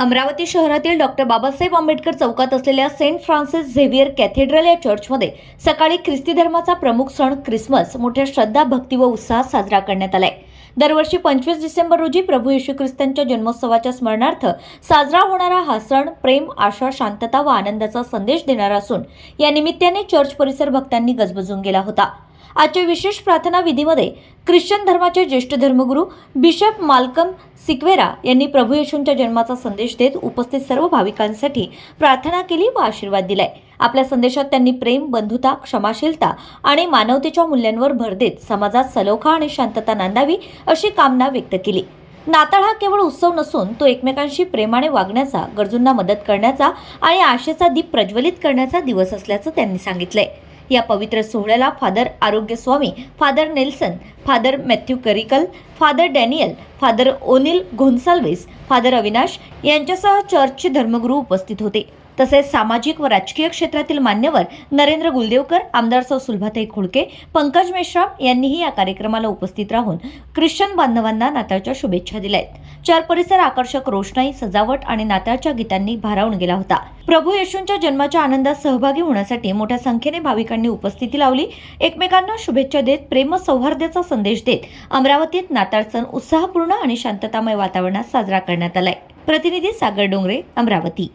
अमरावती शहरातील डॉक्टर बाबासाहेब आंबेडकर चौकात असलेल्या सेंट फ्रान्सिस झेवियर कॅथेड्रल या चर्चमध्ये सकाळी ख्रिस्ती धर्माचा प्रमुख सण ख्रिसमस मोठ्या श्रद्धा भक्ती व उत्साहात साजरा करण्यात आलाय. दरवर्षी पंचवीस डिसेंबर रोजी प्रभू येशू ख्रिस्तांच्या जन्मोत्सवाच्या स्मरणार्थ साजरा होणारा हा सण प्रेम आशा शांतता व आनंदाचा संदेश देणारा असून या निमित्ताने चर्च परिसर भक्तांनी गजबजून गेला होता. आजच्या विशेष प्रार्थना विधीमध्ये ख्रिश्चन धर्माचे ज्येष्ठ धर्मगुरू बिशप माल्कम सिक्वेरा यांनी प्रभू येशूंच्या जन्माचा संदेश देत उपस्थित सर्व भाविकांसाठी प्रार्थना केली व आशीर्वाद दिलाय. आपल्या संदेशात त्यांनी प्रेम बंधुता क्षमाशीलता आणि मानवतेच्या मूल्यांवर भर देत समाजात सलोखा आणि शांतता नांदावी अशी कामना व्यक्त केली. नाताळ हा केवळ उत्सव नसून तो एकमेकांशी प्रेमाने वागण्याचा गरजूंना मदत करण्याचा आणि आशेचा दीप प्रज्वलित करण्याचा दिवस असल्याचं त्यांनी सांगितलंय. या पवित्र सोहळ्याला father Arogya Swami father Nelson father Matthew Karikal father Daniel father O'Neil Gonsalves father Avinash यांच्यासह चर्चचे धर्मगुरू उपस्थित होते. तसेच सामाजिक व राजकीय क्षेत्रातील मान्यवर नरेंद्र गुलदेवकर आमदार सौ सुलभाताई खोडके पंकज मेश्राम यांनीही या कार्यक्रमाला उपस्थित राहून ख्रिश्चन बांधवांना नाताळच्या शुभेच्छा दिल्या आहेत चार परिसर आकर्षक रोषणाई सजावट आणि नाताळच्या गीतांनी भारावून गेला होता. प्रभू येशूंच्या जन्माच्या आनंदात सहभागी होण्यासाठी मोठ्या संख्येने भाविकांनी उपस्थिती लावली. एकमेकांना शुभेच्छा देत प्रेम सौहार्दाचा संदेश देत अमरावतीत नाताळ सण उत्साहपूर्ण आणि शांततामय वातावरणात साजरा करण्यात आलाय. प्रतिनिधी सागर डोंगरे अमरावती.